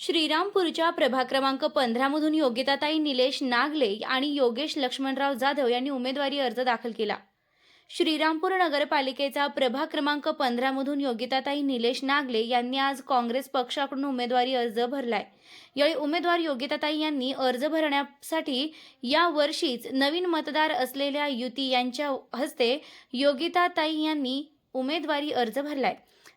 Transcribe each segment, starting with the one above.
श्रीरामपूरच्या प्रभाग क्रमांक पंधरामधून योगिताताई निलेश नागले आणि योगेश लक्ष्मणराव जाधव यांनी उमेदवारी अर्ज दाखल केला. श्रीरामपूर नगरपालिकेचा प्रभाग क्रमांक पंधरामधून योगिताताई निलेश नागले यांनी आज काँग्रेस पक्षाकडून उमेदवारी अर्ज भरलाय. यावेळी उमेदवार योगिताताई यांनी अर्ज भरण्यासाठी या वर्षीच नवीन मतदार असलेल्या युती यांच्या हस्ते योगिताताई यांनी उमेदवारी अर्ज भरलाय.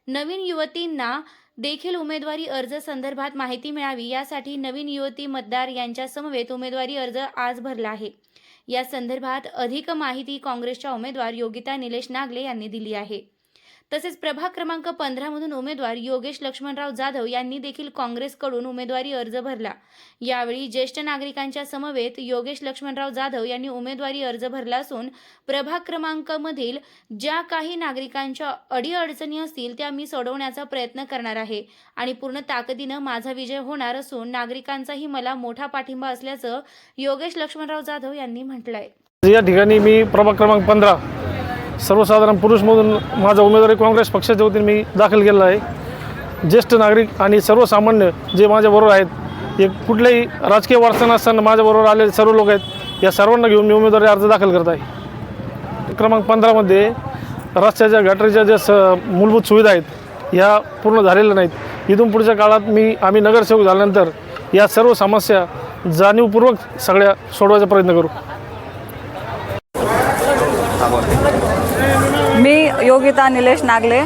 नवीन युवतींना देखील उमेदवारी अर्ज संदर्भात माहिती मिळावी यासाठी नवीन युवती मतदार यांच्या समवेत उमेदवारी अर्ज आज भरला आहे. या संदर्भात अधिक माहिती काँग्रेसच्या उमेदवार योगिता निलेश नागले यांनी दिली आहे. तसेच प्रभाग क्रमांक पंधरामधून उमेदवार योगेश लक्ष्मणराव जाधव यांनी देखील काँग्रेसकडून उमेदवारी अर्ज भरला. यावेळी ज्येष्ठ नागरिकांच्या समवेत योगेश लक्ष्मणराव जाधव यांनी उमेदवारी अर्ज भरला असून प्रभाग क्रमांकमधील ज्या काही नागरिकांच्या अडीअडचणी असतील त्या मी सोडवण्याचा प्रयत्न करणार आहे आणि पूर्ण ताकदीनं माझा विजय होणार असून नागरिकांचाही मला मोठा पाठिंबा असल्याचं योगेश लक्ष्मणराव जाधव यांनी म्हटलंय. या ठिकाणी मी प्रभाग क्रमांक पंधरा सर्वसाधारण पुरुषमधून माझा उमेदवारी काँग्रेस पक्षाच्या वतीने मी दाखल केलेला आहे. ज्येष्ठ नागरिक आणि सर्वसामान्य जे माझ्याबरोबर आहेत एक कुठल्याही राजकीय वारसा नसताना माझ्याबरोबर आलेले सर्व लोक आहेत या सर्वांना घेऊन मी उमेदवारी अर्ज दाखल करत आहे. क्रमांक पंधरामध्ये रस्त्याच्या गटारीच्या ज्या स मूलभूत सुविधा आहेत ह्या पूर्ण झालेल्या नाहीत. इथून पुढच्या काळात मी आम्ही नगरसेवक झाल्यानंतर या सर्व समस्या जाणीवपूर्वक सगळ्या सोडवायचा प्रयत्न करू. मी योगिता निलेश नागले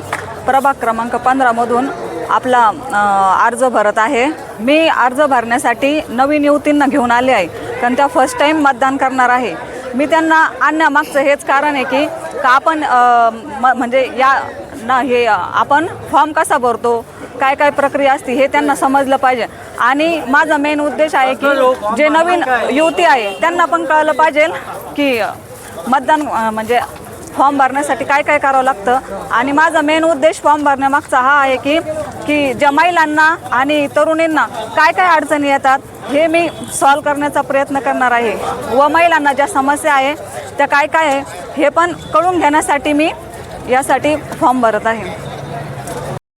प्रभाग क्रमांक पंधरामधून आपला अर्ज भरत आहे. मी अर्ज भरण्यासाठी नवीन युवतींना घेऊन आले आहे कारण त्या फर्स्ट टाईम मतदान करणार आहे. मी त्यांना आणण्यामागचं हेच कारण आहे की का आपण म म्हणजे या ना हे आपण फॉर्म कसा भरतो काय काय प्रक्रिया असते हे त्यांना समजलं पाहिजे. आणि माझा मेन उद्देश आहे की जे नवीन युवती आहे त्यांना पण कळलं पाहिजे की मतदान म्हणजे फॉर्म भरण्यासाठी काय काय करावं लागतं? आणि माझा मेन उद्देश फॉर्म भरण्यामागचा हा आहे की की ज्या महिलांना आणि तरुणींना काय काय अडचणी येतात हे मी सॉल्व करण्याचा प्रयत्न करणार आहे. व महिलांना ज्या समस्या आहे त्या काय काय आहे हे पण कळून घेण्यासाठी मी यासाठी फॉर्म भरत आहे.